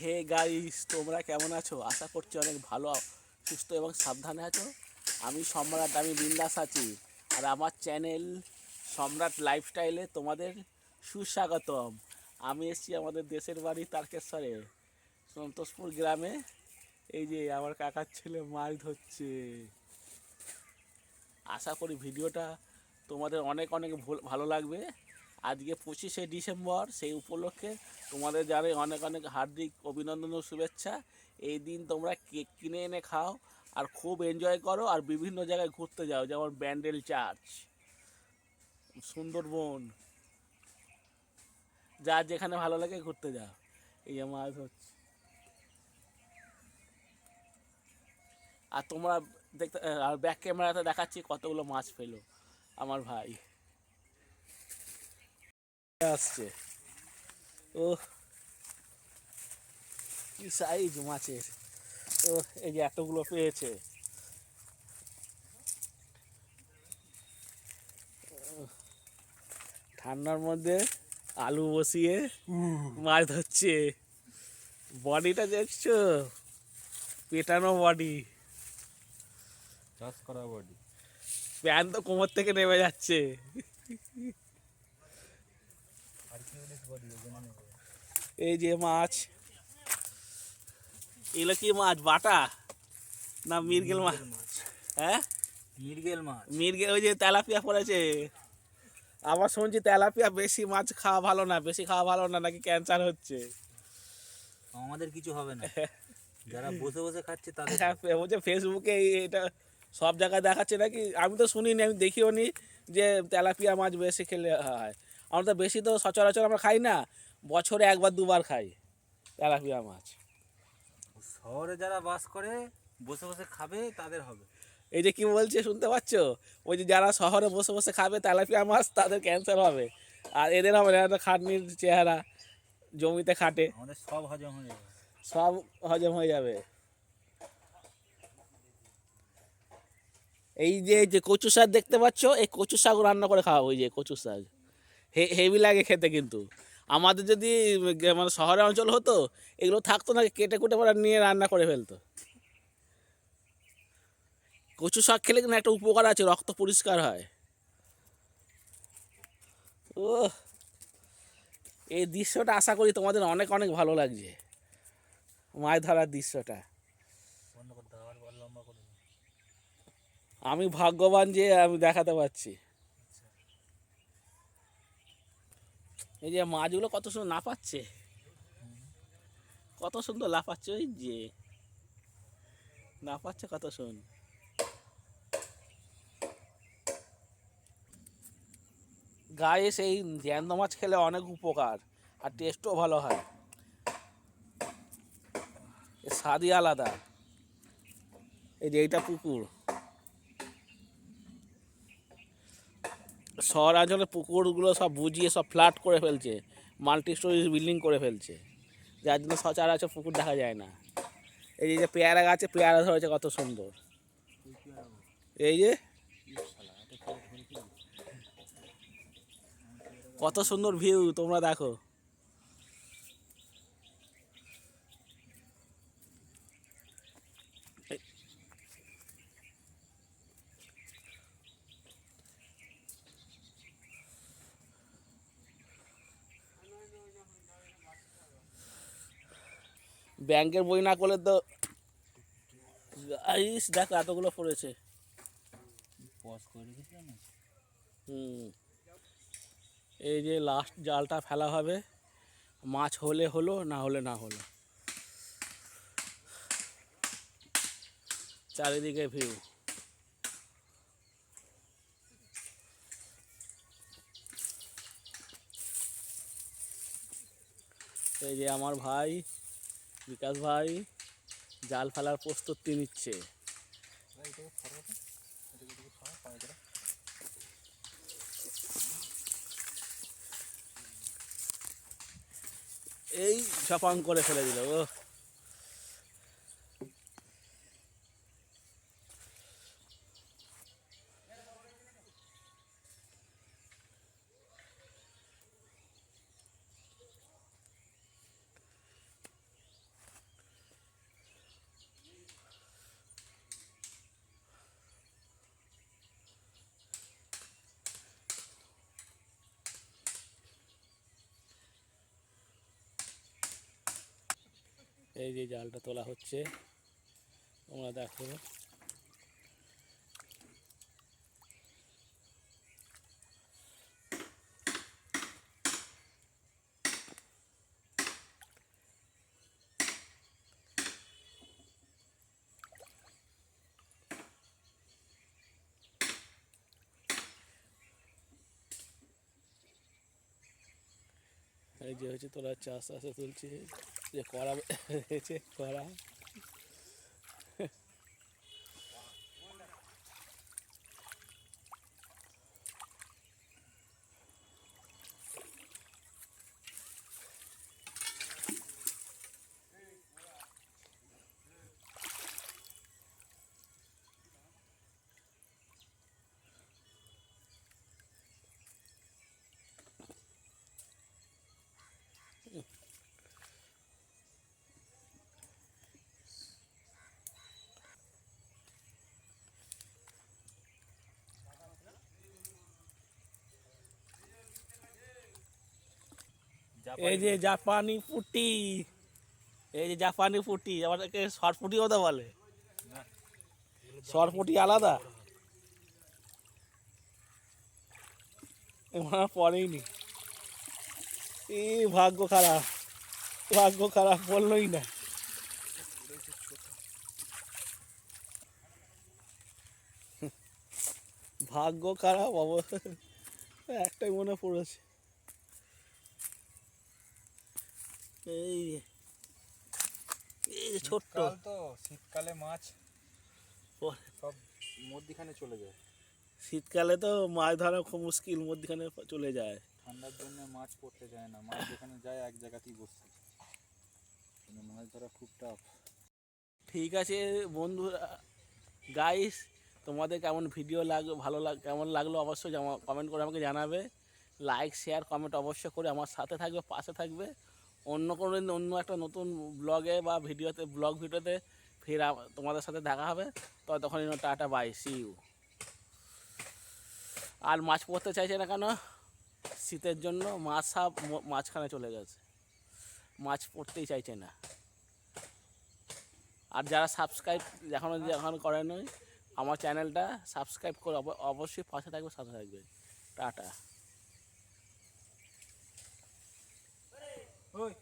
Hey guys, তোমরা কেমন আছো? আশা করছি অনেক ভালো, সুস্থ এবং সাবধানে আছো। আমি সম্রাট, আমি বিন্দাস আছি। আর আমার চ্যানেল সম্রাট লাইফস্টাইলে তোমাদের সুস্বাগতম। আমি এসেছি আমাদের দেশের বাড়ি তারকেশ্বরে, সন্তোষপুর গ্রামে। এই যে আমার কাকার ছেলে মাছ ধরছে। আশা করি ভিডিওটা তোমাদের অনেক অনেক ভুল- লাগবে। আজকে পঁচিশে ডিসেম্বর, সেই উপলক্ষে তোমাদের জানাই অনেক অনেক হার্দিক অভিনন্দন ও শুভেচ্ছা। এই দিন তোমরা কেক কিনে এনে খাও আর খুব এনজয় করো আর বিভিন্ন জায়গায় ঘুরতে যাও, যেমন ব্যান্ডেল চার্চ, সুন্দরবন, যা যেখানে ভালো লাগে ঘুরতে যাও। এই যে মাছ হচ্ছে। আর তোমরা দেখতে, আর ব্যাক ক্যামেরাতে দেখাচ্ছি কতগুলো মাছ পেল, আমার ভাই। আসছে। ও কি সাইজ মাছের? ও এই যে এতগুলো পেয়েছে। ঠান্ডার মধ্যে আলু বসিয়ে মাছ ধরছে। বডিটা দেখছ? পেটানো বডি। চাষ করা বডি। প্যান তো কোমর থেকে নেমে যাচ্ছে। এই যে মাছ। এগুলো কি মাছ বাটা? না মিরগেল মাছ? হ্যাঁ? মিরগেল মাছ। মিরগেল ওই যে তেলাপিয়া পড়েছে। আবার শুনছি তেলাপিয়া বেশি মাছ খাওয়া ভালো না বেশি খাওয়া ভালো না নাকি ক্যান্সার হচ্ছে। আমাদের কিছু হবে না। যারা বসে বসে খাচ্ছে তাদের হ্যাঁ বলছে ফেসবুকে এটা সব জায়গায় দেখাচ্ছে নাকি? আমি তো শুনিনি আমি দেখিও নি যে তেলাপিয়া মাছ বেশি খেলে হয়। আমরা তো বেশি তো সচরাচর আমরা খাই না। বছরে একবার দুবার খাই। তেলাপিয়া মাছ। শহরে যারা বাস করে বসে বসে খাবে তাদের হবে। এই যে কি বলছে শুনতে পাচ্ছ? ওই যে যারা শহরে বসে বসে খাবে তেলাপিয়া মাছ তাদের ক্যান্সার হবে। আর এদের হবে না খাটনির চেহারা জমিতে খাটে। আমাদের সব হজম হয়ে যাবে। সব হজম হয়ে যাবে। এই যে যে কচু শাক দেখতে পাচ্ছ? এই কচু শাক রান্না করে খাওয়া ওই যে কচু শাক। হে হেভি লাগে খেতে কিন্তু। আমাদের যদি মানে শহরে অঞ্চল হতো এগুলো থাকতো না কেটে কুটে পরে নিয়ে রান্না করে ফেলতো। কচু শাক খেলে কিন্তু একটা উপকার আছে রক্ত পরিষ্কার হয়। ও এই দৃশ্যটা আশা করি তোমাদের অনেক অনেক ভালো লাগছে। মাছ ধরার দৃশ্যটা। আমি ভাগ্যবান যে আমি দেখাতে পারছি। এই যে মাছগুলো কত সুন্দর লাফাচ্ছে। কত সুন্দর লাফাচ্ছে ওই যে। লাফাচ্ছে কত সুন্দর গায়ে সেই জ্যান্ত মাছ খেলে অনেক উপকার আর টেস্টও ভালো হয়। স্বাদই আলাদা। এই যে এইটা পুকুর। শহরাঞ্চলের পুকুরগুলো সব বুঝিয়ে সব ফ্ল্যাট করে ফেলছে মাল্টি স্টোরি বিল্ডিং করে ফেলছে। যার জন্য সচরাচর পুকুর দেখা যায় না। এই যে- যে পেয়ারা গাছে পেয়ারা ধরেছে কত সুন্দর। এই যে, কত সুন্দর ভিউ তোমরা দেখো। ব্যাংকের বই না করলে তো ইস দেখো এতগুলো পড়েছে। হুম। এই যে লাস্ট জালটা ফেলা হবে মাছ হলে হলো না হলে না হলো। চারিদিকে ভিউ এই যে আমার ভাই বিকাশ ভাই জাল ফেলার প্রস্তুতি নিচ্ছে। এই সপাং করে ফেলে দিল ও এই যে জালটা তোলা হচ্ছে। তোমরা দেখো। এই যে হচ্ছে তোরা চাষ আস্তে তুলছে। যে করা হয়েছে করা এই যে জাপানি পুটি এই যে জাপানি পুটি আমাদেরকে শর্ট পুটি কথা বলে। শর্ট পুটি আলাদা। আমার পরেই নি এই ভাগ্য খারাপ ভাগ্য খারাপ বললোই না। ভাগ্য খারাপ অবস্থা। একটাই মনে পড়েছে। এই এই যে ছোট্ট। তো শীতকালে মাছ সব মধ্যিখানে চলে যায়। শীতকালে তো মাছ ধরা খুব মুশকিল মধ্যখানে চলে যায়। ঠান্ডার জন্য মাছ পড়তে যায় না মাছ যেখানে যায় এক জায়গাতেই বসে থাকে। কিন্তু মাছ ধরা খুব টাফ ঠিক আছে বন্ধুরা গাইস তোমাদের কেমন ভিডিও লাগ ভালো লাগ কেমন লাগল অবশ্যই কমেন্ট করে আমাকে জানাবে। লাইক শেয়ার কমেন্ট অবশ্যই করে আমার সাথে থাকবে পাশে থাকবে। অন্য কোনো দিন অন্য একটা নতুন ব্লগে বা ভিডিওতে ব্লগ ভিডিওতে ফের তোমাদের সাথে দেখা হবে। তো তখন টাটা বাই সি ইউ আর মাছ পড়তে চাইছে না কেন? শীতের জন্য মাছ সাপ মাঝখানে চলে গেছে। মাছ পড়তেই চাইছে না। আর যারা সাবস্ক্রাইব এখনও এখন করেনি আমার চ্যানেলটা সাবস্ক্রাইব করে অব- অবশ্যই পাশে থাকবে, সাথে থাকবে। টাটা। ওই